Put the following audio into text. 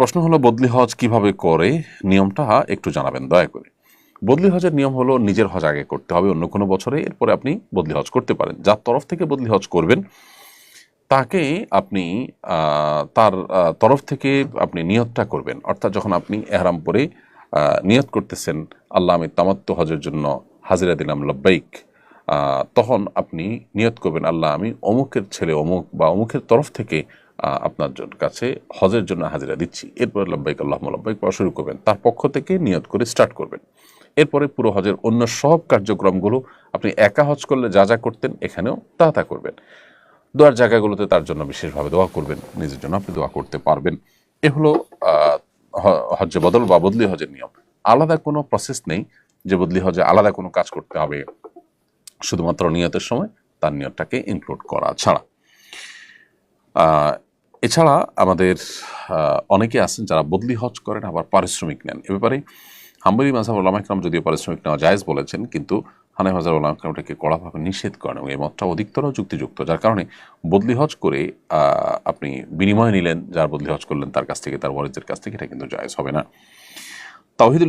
প্রশ্ন হলো, বদলি হজ কীভাবে করে? নিয়মটা একটু জানাবেন, দয়া করে। বদলি হজের নিয়ম হলো নিজের হজ আগে করতে হবে অন্য কোনো বছরে, এরপরে আপনি বদলি হজ করতে পারেন। যার তরফ থেকে বদলি হজ করবেন, তাকে আপনি তার তরফ থেকে আপনি নিয়তটা করবেন। অর্থাৎ যখন আপনি এহরাম পরে নিয়ত করতেছেন, আল্লাহ আমি তামাত্ম হজের জন্য হাজিরা দিলাম লব্বাইক তখন আপনি নিয়ত করবেন, আল্লাহ আমি অমুকের ছেলে, অমুক বা অমুকের তরফ থেকে আপনার জন- কাছে হজের জন্য হাজিরা দিচ্ছি। এরপর লব্বাইক আল্লাহ লব্বাইক পড়া শুরু করবেন। তার পক্ষ থেকে নিয়ত করে স্টার্ট করবেন। এরপরে পুরো হজের অন্য সব কার্যক্রমগুলো আপনি একা হজ করলে যা যা করতেন এখানেও তা তা করবেন। দোয়ার জায়গাগুলোতে তার জন্য বিশেষভাবে দোয়া করবেন। নিজের জন্য আপনি দোয়া করতে পারবেন। এ হলো হজ্জে বদল বা বদলি হজের নিয়ম। আলাদা কোনো প্রসেস নেই যে বদলি হজে আলাদা কোনো কাজ করতে হবে। শুধুমাত্র নিয়তের সময় তার নিয়তটাকে ইনক্লুড করা ছাড়া। এছাড়া আমাদের অনেকে আছেন যারা বদলি হজ করেন, আবার পারিশ্রমিক নেন। এ ব্যাপারে হাম্বলি মাঝাব ওলামা ইকরাম যদিও পারিশ্রমিক নেওয়া জায়েজ বলেছেন, কিন্তু হানাই মাঝাব ওলামা ইকরামটাকে কড়াভাবে নিষেধ করেন এবং এই মতটা অধিকতর যুক্তিযুক্ত, যার কারণে বদলি হজ করে আপনি বিনিময় নিলেন, যার বদলি হজ করলেন তার কাছ থেকে, তার ওয়ারিসদের কাছ থেকে, এটা কিন্তু জায়েজ হবে না। তাওহিদুল